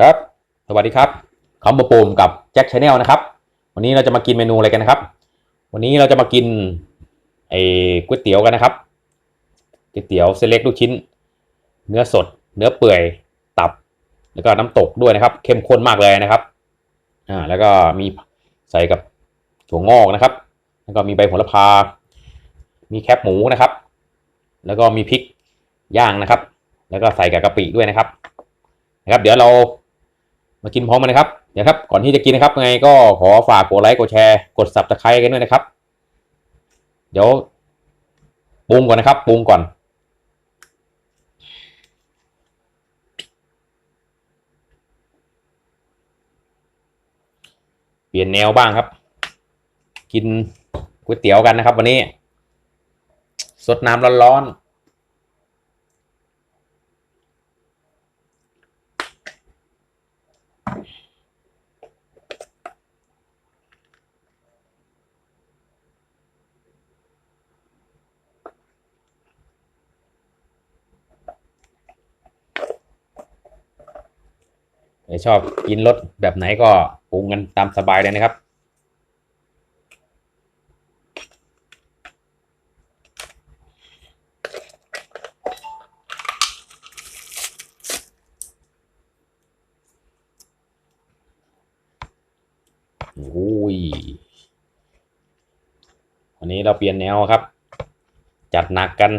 ครับ สวัสดีครับคอมโบปูมกับแจ็คชาแนลนะครับ วันนี้เราจะมากินเมนูอะไรกันนะครับ วันนี้เราจะมากินไอ้ก๋วยเตี๋ยวกันนะครับก๋วยเตี๋ยวเส้นเล็กลูกชิ้น เนื้อสด เนื้อเปื่อยตับ แล้วก็น้ำตกด้วยนะครับ เข้มข้นมากเลยนะครับอ่าแล้วก็มีใส่กับถั่วงอกนะครับ แล้วก็มีใบโหระพา มีแคบหมูนะครับ แล้วก็มีพริกย่างนะครับ แล้วก็ใส่กับกะปิด้วยนะครับนะครับ เดี๋ยวเรา มากินพร้อมกันนะครับเดี๋ยวครับก่อนที่จะกินนะครับยังไงก็ขอฝากกดไลค์กดแชร์กด subscribe กันด้วยนะครับ เดี๋ยวปรุงก่อนนะครับปรุงก่อนเปลี่ยนแนวบ้างครับ กินก๋วยเตี๋ยวกันนะครับ วันนี้สดน้ำร้อนๆ ใครชอบกินรสแบบไหนก็ปรุงกันตามสบายเลยนะครับโอ้ยวันนี้เราเปลี่ยนแนวครับ จัดหนักกัน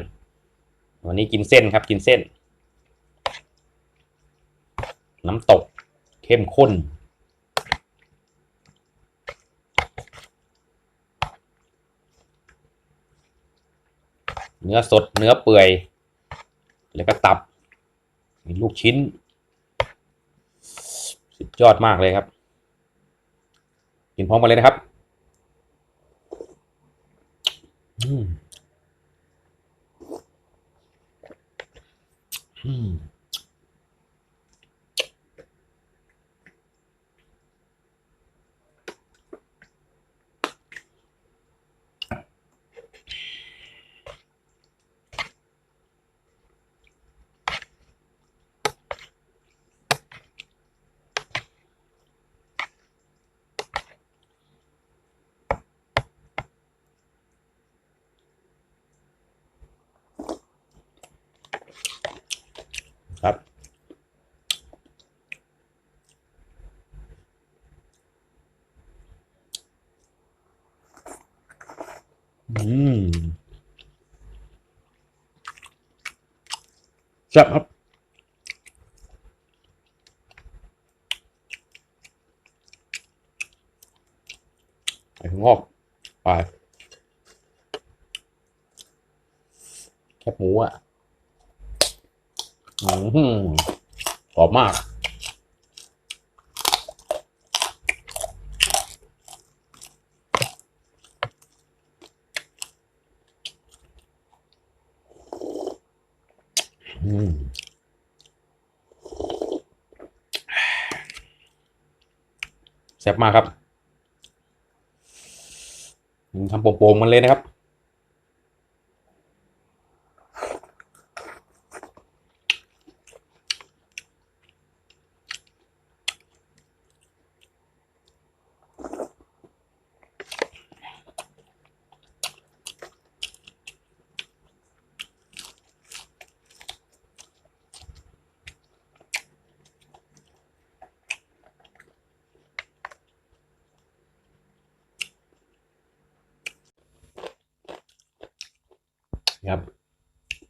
วันนี้กินเส้นครับกินเส้น น้ำตก เข้มข้น เนื้อสดเนื้อเปื่อย แล้วก็ตับ มีลูกชิ้น สุดยอดมากเลยครับ กินพร้อมกันเลยนะครับอืมอืม ครับ อืมแซ่บครับไอ้งอกไปแคบหมูอะ อืมกรอบมาก อืม แซ่บมากครับทำโป่งๆมันเลยนะครับ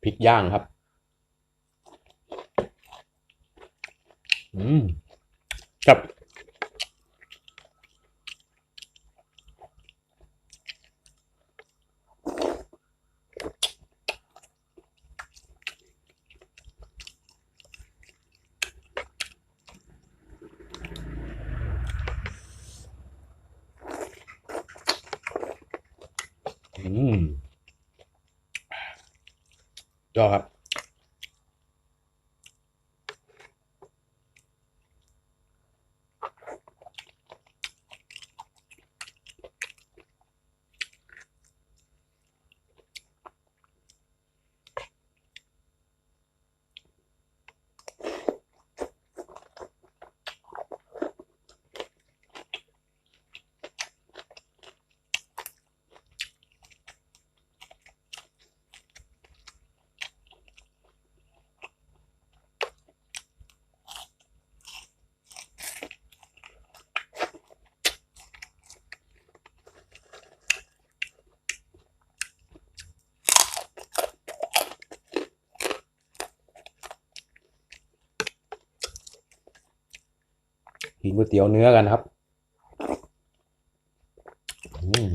พริก ย่างครับ อืมครับ อืม ย กินก๋วยเตี๋ยวเนื้อกันนะครับอืม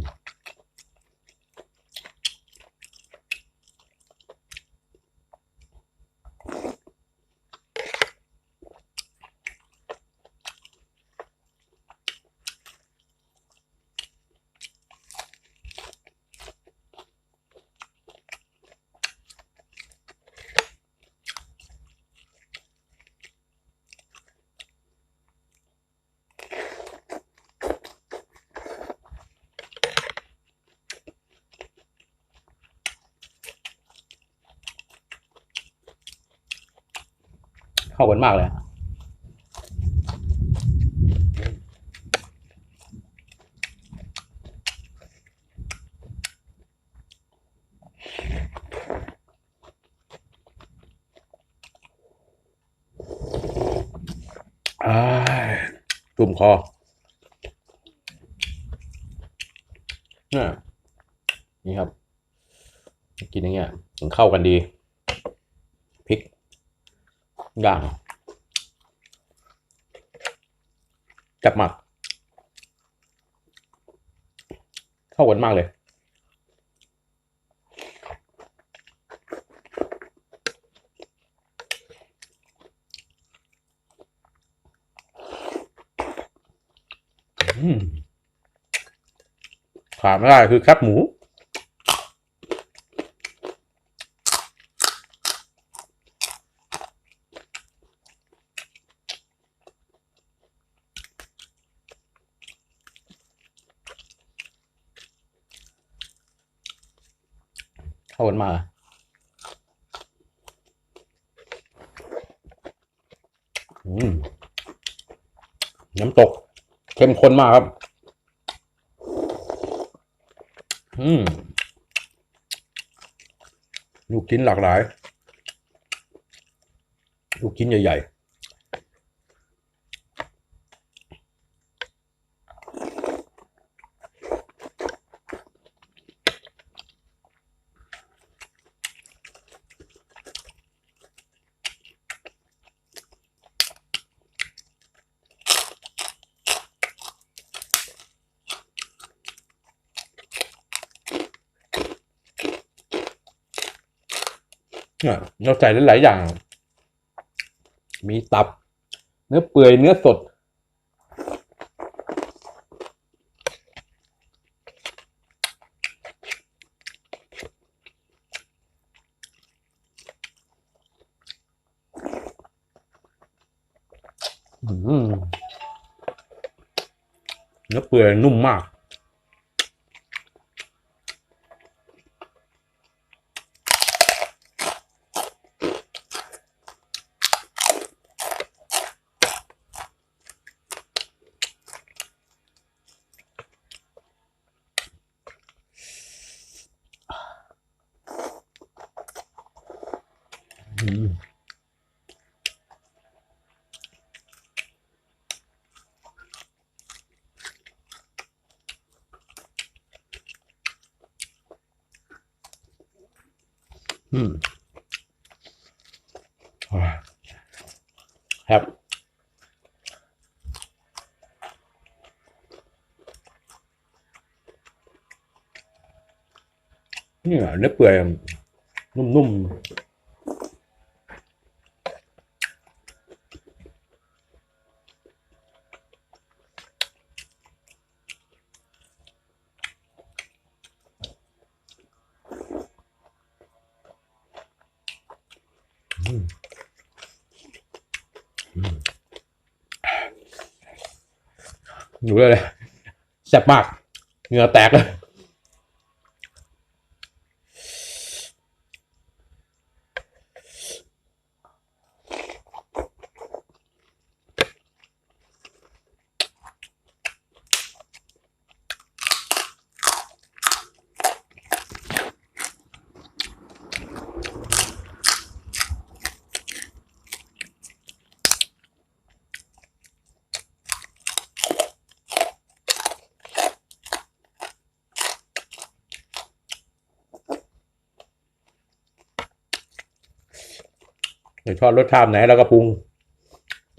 เข้ากันมากเลยจุ่มคอเนี่ยนี่ครับ กินอย่างเงี้ยถึงเข้ากันดี ย่าง จับหมัก เข้ากันมากเลย ขาดไม่ได้คือแคบหมู มา น้ำตก เข้มข้นมากครับ อืมลูกชิ้นหลากหลาย ลูกชิ้นใหญ่ ๆ เราใส่หลาย ๆ อย่าง มีตับ เนื้อเปื่อยเนื้อสด เนื้อเปื่อยนุ่มมาก อืม อืมอ่าครับเนี่ยเนื้อเปื่อยนุ่มๆอืมอืมอยู่เลยเลย แซ่บมาก เหงื่อแตกเลย ชอบรสชาติไหนเราก็ปรุง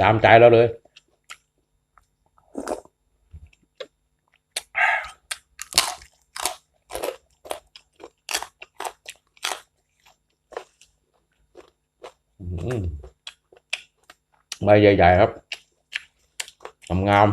ตามใจเราเลย ใบใหญ่ ๆ ครับงาม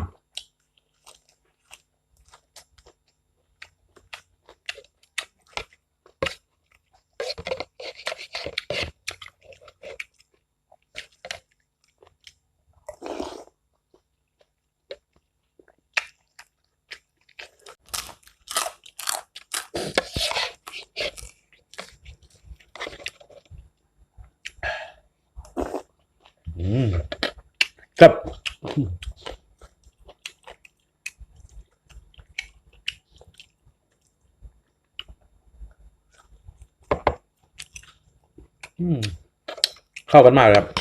อืมครับอืมเข้ากันมากเลยครับ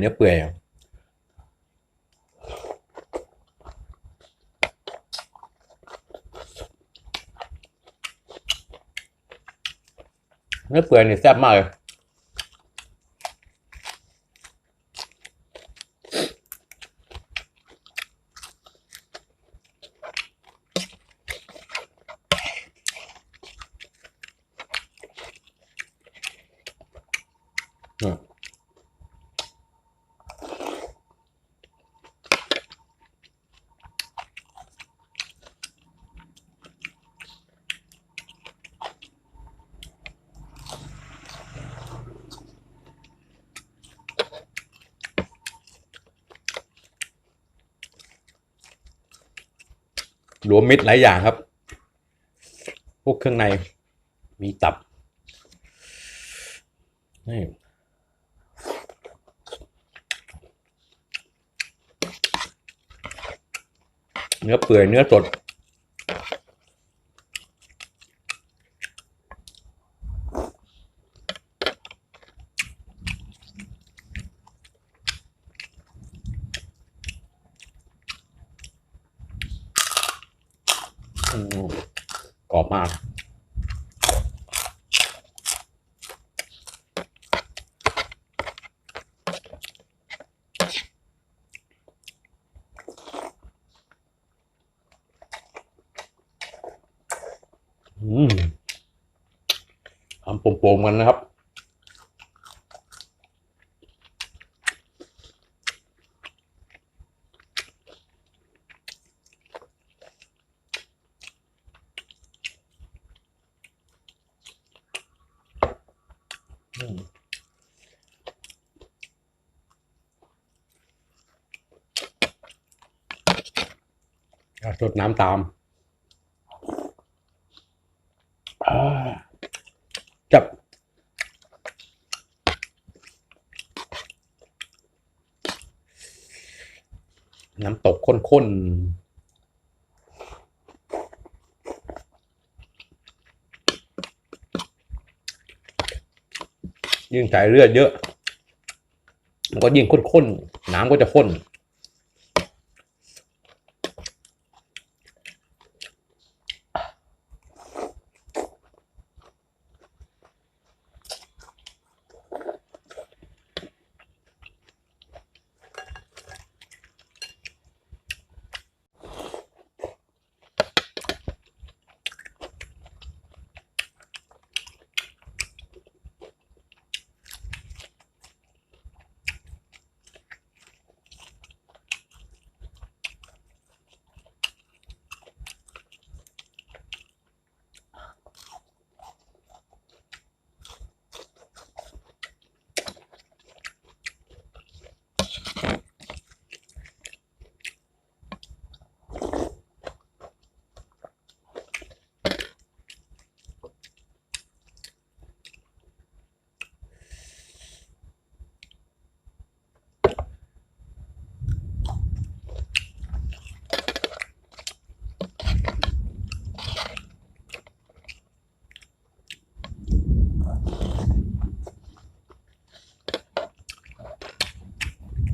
เนี่ยเนื้อเปื่อยอะเนื้อเปื่อยเนี่ยแซ่บมากเลยอืม รวมมิตรหลายอย่างครับ พวกเครื่องในมีตับ นี่เนื้อเปื่อยเนื้อสด อืมกรอบมาก อืมทำ โป่งๆกันนะครับอืมอะสดน้ำตามอ่าจับ น้ำตกข้นๆ ยิ่งใส่เลือดเยอะ มันก็ยิ่งข้นๆ น้ำก็จะข้น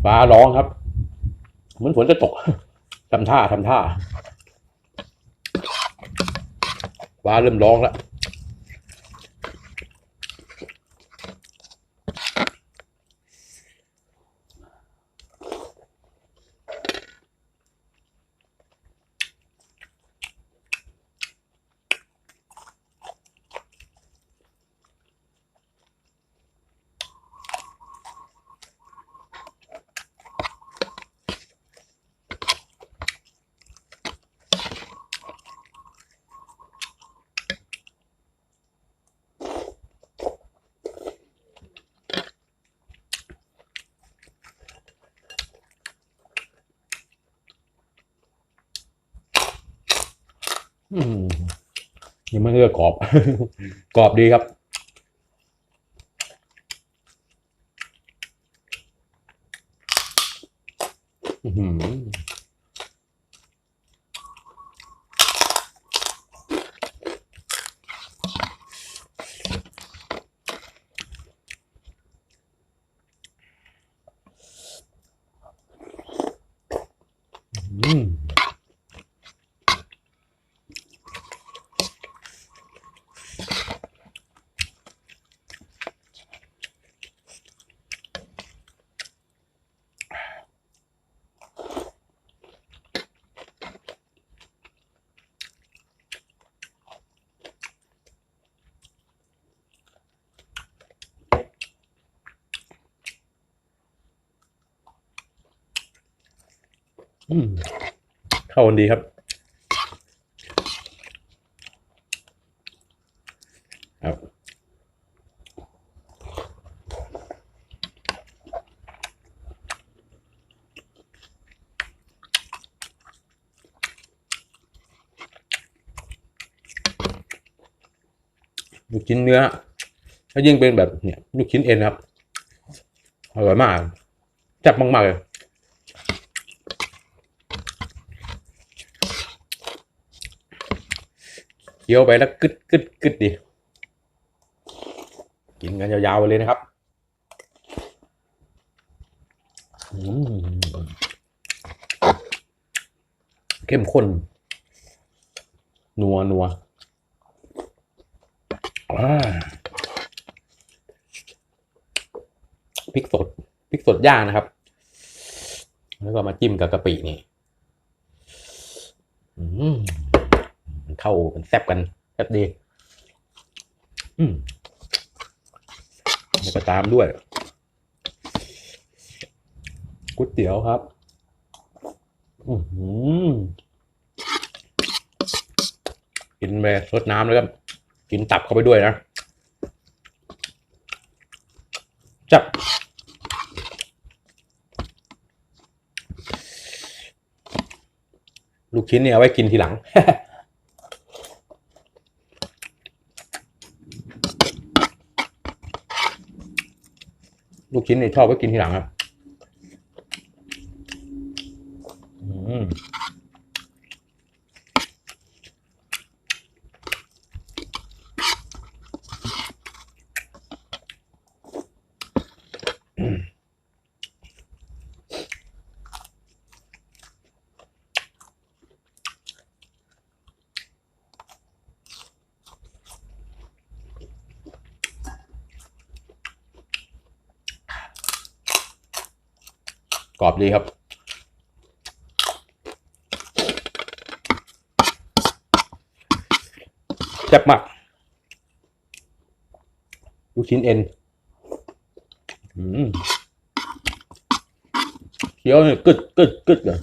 ฟ้าร้องครับ เหมือนฝนจะตกทำท่าทำท่า ฟ้าเริ่มร้องแล้ว ยังไม่เลือกกรอบ กรอบดีครับอื้อหืออืม อืม เข้ากันดีครับ ครับ ลูกชิ้นเนื้อถ้ายิ่งเป็นแบบเนี่ยลูกชิ้นเอ็นครับ อร่อยมากแซ่บมากๆเลย เคี้ยวไปแล้วกึดกึดกึดดิกินกันยาวๆไปเลยนะครับเข้มข้น นัวนัวพริกสดพริกสดย่างนะครับ แล้วก็มาจิ้มกับกะปินี่ อืม มัน เข้ามันแซ่บกันแซ่บดี อืมแล้วก็ตามด้วยก๋วยเตี๋ยวครับ อือหือกินไปรดน้ำแล้วก็กินตับเข้าไปด้วยนะจับลูกชิ้นเนี่ยเอาไว้กินทีหลัง ลูกชิ้นเนี่ยชอบไว้กินทีหลังครับ อืม อบดีครับแซ่บมากลูกชิ้นเอ็นอืมเคี้ยวเนี่ยกึดกึดกึดเลย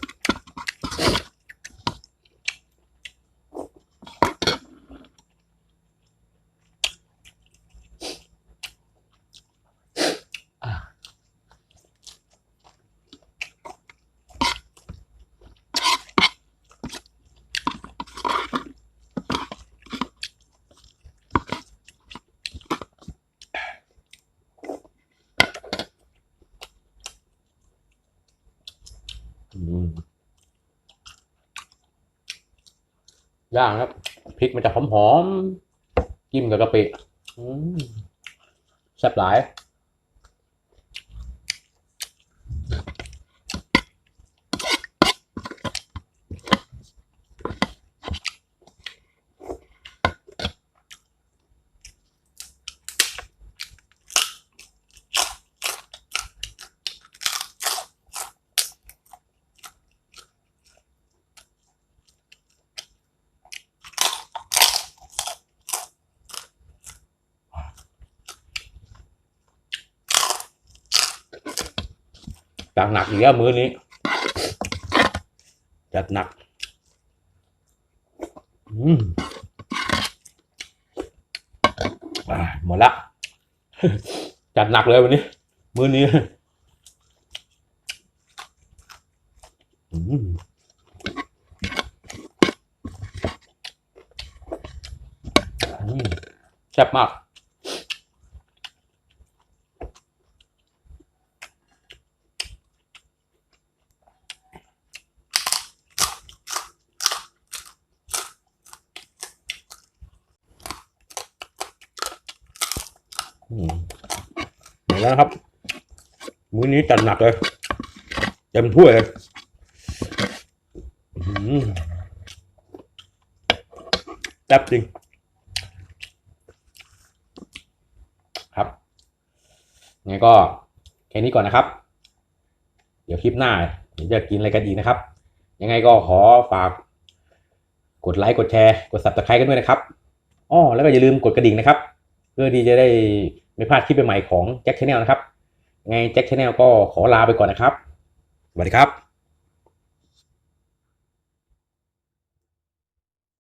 ย่างครับพริกมันจะหอมๆจิ้มกับกะปิแซ่บหลาย จัดหนักอีกแล้วมื้อนี้ จัดหนัก อืมหมดละ จัดหนักเลยวันนี้ มื้อนี้แซ่บมาก มหมดแล้วนครับ มื้อนี้จัดหนักเลย เต็มถ้วยเลยแซ่บจริง ครับงั้นก็แค่นี้ก่อนนะครับ เดี๋ยวคลิปหน้าเดี๋ยวจะกินอะไรกันอีกนะครับ ยังไงก็ขอฝาก กดไลค์ กดแชร์ กด subscribe กันด้วยนะครับ อ้อ แล้วก็อย่าลืมกดกระดิ่งนะครับ เพื่อที่จะได้ ไม่พลาดคลิปใหม่ๆของแจ็คชาแนลนะครับ ไงแจ็คชาแนลก็ขอลาไปก่อนนะครับสวัสดีครับ